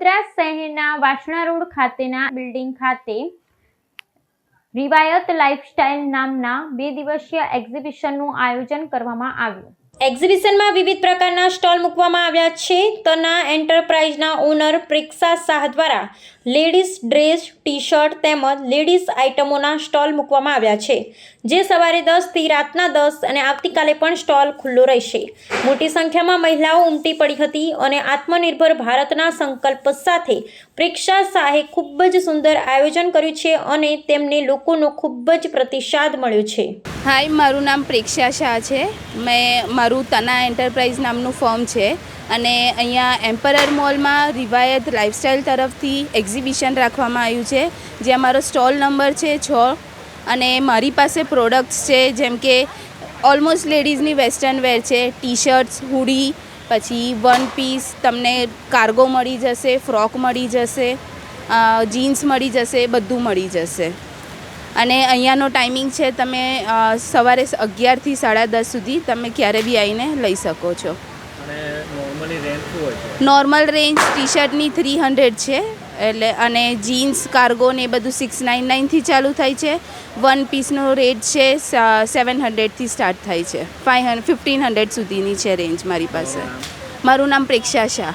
વડોદરા શહેરના વાસણા રોડ ખાતેના બિલ્ડિંગ ખાતે રિવાયત લાઇફસ્ટાઇલ નામના બે દિવસીય એક્ઝિબિશનનું આયોજન કરવામાં આવ્યું. એક્ઝિબિશનમાં વિવિધ પ્રકારના સ્ટોલ મૂકવામાં આવ્યા છે. તના એન્ટરપ્રાઇઝના ઓનર પ્રેક્ષા શાહ દ્વારા લેડીઝ ડ્રેસ ટી શર્ટ તેમજ લેડીઝ આઇટમોના સ્ટોલ મૂકવામાં આવ્યા છે. જે સવારે દસથી રાતના દસ અને આવતીકાલે પણ સ્ટોલ ખુલ્લો રહેશે. મોટી સંખ્યામાં મહિલાઓ ઉમટી પડી હતી અને આત્મનિર્ભર ભારતના સંકલ્પ સાથે પ્રેક્ષા શાહે ખૂબ જ સુંદર આયોજન કર્યું છે અને તેમને લોકોનો ખૂબ જ પ્રતિસાદ મળ્યો છે. હાય, મારું નામ પ્રેક્ષા શાહ છે. મેં મારું તના એન્ટરપ્રાઇઝ નામનું ફોર્મ છે અને અહીંયા એમ્પરર મોલમાં રિવાયત લાઇફસ્ટાઇલ તરફથી એક્ઝિબિશન રાખવામાં આવ્યું છે. જ્યાં મારો સ્ટોલ નંબર છે છ અને મારી પાસે પ્રોડક્ટ્સ છે જેમ કે ઓલમોસ્ટ લેડીઝની વેસ્ટર્ન વેર છે ટી શર્ટ્સ હુડી પછી વન પીસ તમને કાર્ગો મળી જશે ફ્રોક મળી જશે જીન્સ મળી જશે બધું મળી જશે. અને અહીંયાનો ટાઈમિંગ છે તમે સવારે અગિયારથી સાડા દસ સુધી તમે ક્યારે બી આવીને લઈ શકો છો. નોર્મલ રેન્જ ટી શર્ટની થ્રી હંડ્રેડ છે એટલે અને જીન્સ કાર્ગો ને એ બધું સિક્સ નાઇન નાઇનથી ચાલુ થાય છે. વન પીસનો રેટ છે સેવન હંડ્રેડથી સ્ટાર્ટ થાય છે. ફાઇવ હંડ્રેડ ફિફ્ટીન હંડ્રેડ સુધીની છે રેન્જ મારી પાસે. મારું નામ પ્રેક્ષા શાહ.